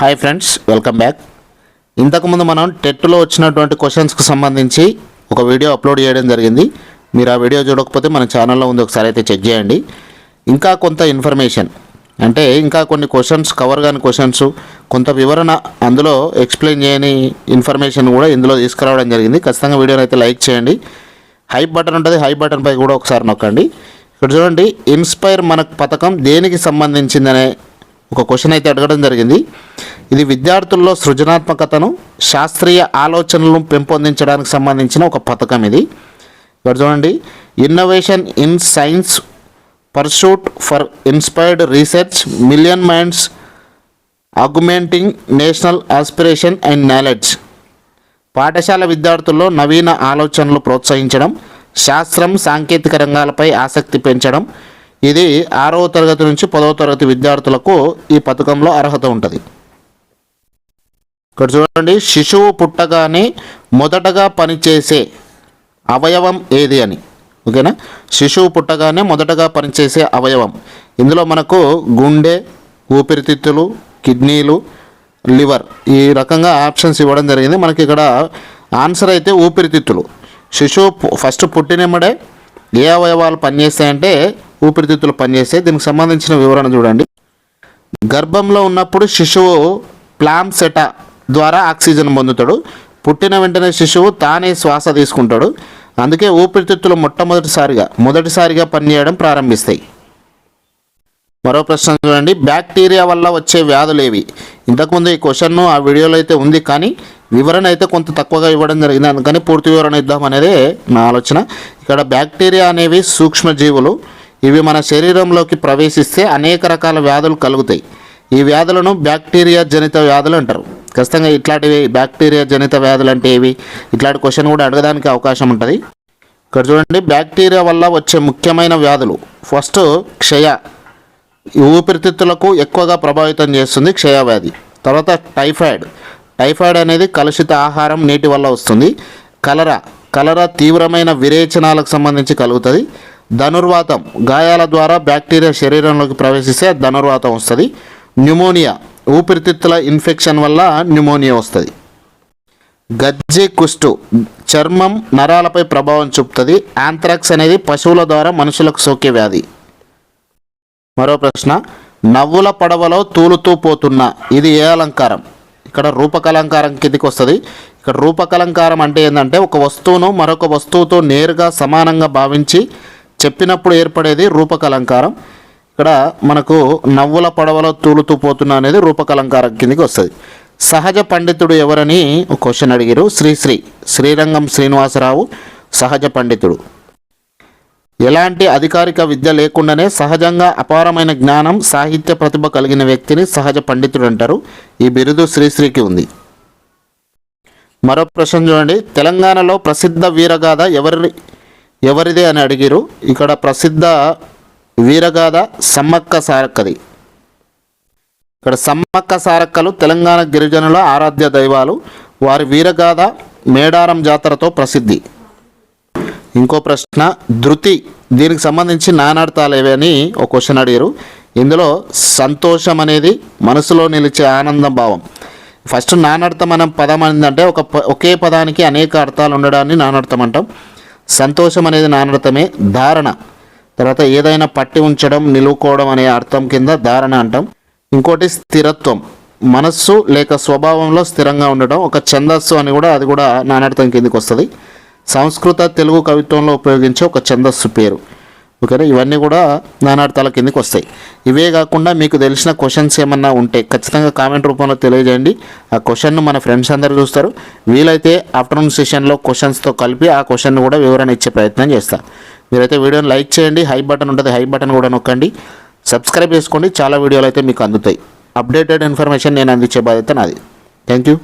Hi friends welcome back ఇంతకుముందు మనం టెట్లో వచ్చినటువంటి క్వశ్చన్స్కి సంబంధించి ఒక వీడియో అప్లోడ్ చేయడం జరిగింది. మీరు ఆ వీడియో చూడకపోతే మన ఛానల్లో ఉంది ఒకసారి అయితే చెక్ చేయండి. ఇంకా కొంత ఇన్ఫర్మేషన్ అంటే ఇంకా కొన్ని క్వశ్చన్స్ కవర్ కాని క్వశ్చన్స్ కొంత వివరణ అందులో ఎక్స్ప్లెయిన్ చేయని ఇన్ఫర్మేషన్ కూడా ఇందులో తీసుకురావడం జరిగింది. ఖచ్చితంగా వీడియోని అయితే లైక్ చేయండి. హైప్ బటన్ ఉంటుంది హై బటన్ పై కూడా ఒకసారి నొక్కండి. ఇక్కడ చూడండి ఇన్స్పైర్ మన పథకం దేనికి సంబంధించిందనే ఒక క్వశ్చన్ అయితే అడగడం జరిగింది. ఇది విద్యార్థుల్లో సృజనాత్మకతను శాస్త్రీయ ఆలోచనలను పెంపొందించడానికి సంబంధించిన ఒక పథకం ఇది. ఇక్కడ చూడండి. Innovation in science pursuit for inspired research million minds augmenting national aspiration and knowledge పాఠశాల విద్యార్థుల్లో నవీన ఆలోచనలు ప్రోత్సహించడం శాస్త్రం సాంకేతిక రంగాలపై ఆసక్తి పెంచడం ఇది ఆరవ తరగతి నుంచి పదవ తరగతి విద్యార్థులకు ఈ పథకంలో అర్హత ఉంటుంది. ఇక్కడ చూడండి శిశువు పుట్టగానే మొదటగా పనిచేసే అవయవం ఏది అని. ఓకేనా? శిశువు పుట్టగానే మొదటగా పనిచేసే అవయవం. ఇందులో మనకు గుండె ఊపిరితిత్తులు కిడ్నీలు లివర్ ఈ రకంగా ఆప్షన్స్ ఇవ్వడం జరిగింది. మనకి ఇక్కడ ఆన్సర్ అయితే ఊపిరితిత్తులు. శిశువు ఫస్ట్ పుట్టినమ్మడే ఏ అవయవాలు పనిచేస్తాయంటే ఊపిరితిత్తులు పనిచేస్తాయి దీనికి సంబంధించిన వివరణ చూడండి. గర్భంలో ఉన్నప్పుడు శిశువు ప్లాంసెటా ద్వారా ఆక్సిజన్ పొందుతాడు. పుట్టిన వెంటనే శిశువు తానే శ్వాస తీసుకుంటాడు. అందుకే ఊపిరితిత్తులు మొట్టమొదటిసారిగా మొదటిసారిగా పనిచేయడం ప్రారంభిస్తాయి. మరో ప్రశ్న చూడండి. బ్యాక్టీరియా వల్ల వచ్చే వ్యాధులు ఏవి? ఇంతకుముందు ఈ క్వశ్చన్ను ఆ వీడియోలో అయితే ఉంది కానీ వివరణ అయితే కొంత తక్కువగా ఇవ్వడం జరిగింది. అందుకని పూర్తి వివరణ ఇద్దాం నా ఆలోచన. ఇక్కడ బ్యాక్టీరియా అనేవి సూక్ష్మజీవులు. ఇవి మన శరీరంలోకి ప్రవేశిస్తే అనేక రకాల వ్యాధులు కలుగుతాయి. ఈ వ్యాధులను బ్యాక్టీరియా జనిత వ్యాధులు అంటారు. ఖచ్చితంగా ఇట్లాంటివి బ్యాక్టీరియా జనిత వ్యాధులు అంటే ఏవి? ఇట్లాంటి క్వశ్చన్ కూడా అడగడానికి అవకాశం ఉంటుంది. ఇక్కడ చూడండి బ్యాక్టీరియా వల్ల వచ్చే ముఖ్యమైన వ్యాధులు. ఫస్ట్ క్షయ. ఊపిరితిత్తులకు ఎక్కువగా ప్రభావితం చేస్తుంది క్షయవ్యాధి తర్వాత టైఫాయిడ్. టైఫాయిడ్ అనేది కలుషిత ఆహారం నీటి వల్ల వస్తుంది. కలరా. కలరా తీవ్రమైన విరేచనాలకు సంబంధించి కలుగుతుంది. ధనుర్వాతం గాయాల ద్వారా బ్యాక్టీరియా శరీరంలోకి ప్రవేశిస్తే ధనుర్వాతం వస్తుంది. న్యూమోనియా ఊపిరితిత్తుల ఇన్ఫెక్షన్ వల్ల న్యూమోనియా వస్తుంది. గజ్జి కుష్టు చర్మం నరాలపై ప్రభావం చూపుతుంది. యాంథ్రాక్స్ అనేది పశువుల ద్వారా మనుషులకు సోకే వ్యాధి. మరో ప్రశ్న నవ్వుల పడవలో తూలుతూ పోతున్న ఇది ఏ అలంకారం? ఇక్కడ రూపకలంకారం కిందికి వస్తుంది. ఇక్కడ రూపకలంకారం అంటే ఏంటంటే ఒక వస్తువును మరొక వస్తువుతో నేరుగా సమానంగా భావించి చెప్పినప్పుడు ఏర్పడేది రూపకలంకారం. ఇక్కడ మనకు నవ్వుల పడవలో తూలుతూ పోతున్న అనేది రూపకలంకారం కిందికి వస్తుంది. సహజ పండితుడు ఎవరని ఒక క్వశ్చన్ అడిగారు. శ్రీశ్రీ శ్రీరంగం శ్రీనివాసరావు సహజ పండితుడు. ఎలాంటి అధికారిక విద్య లేకుండానే సహజంగా అపారమైన జ్ఞానం సాహిత్య ప్రతిభ కలిగిన వ్యక్తిని సహజ పండితుడు అంటారు. ఈ బిరుదు శ్రీశ్రీకి ఉంది. మరో ప్రశ్న చూడండి. తెలంగాణలో ప్రసిద్ధ వీరగాథ ఎవరి ఎవరిదే అని అడిగిరు. ఇక్కడ ప్రసిద్ధ వీరగాథ సమ్మక్క సారక్కది. ఇక్కడ సమ్మక్క సారక్కలు తెలంగాణ గిరిజనుల ఆరాధ్య దైవాలు. వారి వీరగాథ మేడారం జాతరతో ప్రసిద్ధి. ఇంకో ప్రశ్న ధృతి దీనికి సంబంధించి నానార్థాలు ఏవి అని ఒక క్వశ్చన్ అడిగారు. ఇందులో సంతోషం అనేది మనసులో నిలిచే ఆనందం భావం. ఫస్ట్ నానార్థం అనే పదం ఏంటంటే ఒక ప- ఒకే పదానికి అనేక అర్థాలు ఉండడాన్ని నానార్థం అంటాం. సంతోషం అనేది నానర్థమే ధారణ. తర్వాత ఏదైనా పట్టి ఉంచడం నిలువుకోవడం అనే అర్థం కింద ధారణ అంటాం. ఇంకోటి స్థిరత్వం. మనస్సు లేక స్వభావంలో స్థిరంగా ఉండడం ఒక ఛందస్సు అని కూడా అది కూడా నానార్థం కిందకి వస్తుంది. సంస్కృత తెలుగు కవిత్వంలో ఉపయోగించే ఒక ఛందస్సు పేరు. ఓకేనా? ఇవన్నీ కూడా నానార్థాల కిందకి వస్తాయి. ఇవే కాకుండా మీకు తెలిసిన క్వశ్చన్స్ ఏమన్నా ఉంటే ఖచ్చితంగా కామెంట్ రూపంలో తెలియజేయండి. ఆ క్వశ్చన్ను మన ఫ్రెండ్స్ అందరూ చూస్తారు. వీలైతే ఆఫ్టర్నూన్ సెషన్లో క్వశ్చన్స్తో కలిపి ఆ క్వశ్చన్ కూడా వివరణ ఇచ్చే ప్రయత్నం చేస్తాను మీరైతే వీడియోని లైక్ చేయండి. హై బటన్ ఉంటుంది. హై బటన్ కూడా నొక్కండి. సబ్స్క్రైబ్ చేసుకోండి. చాలా వీడియోలు అయితే మీకు అందుతాయి. అప్డేటెడ్ ఇన్ఫర్మేషన్ నేను అందించే బాధ్యత నాది. Thank you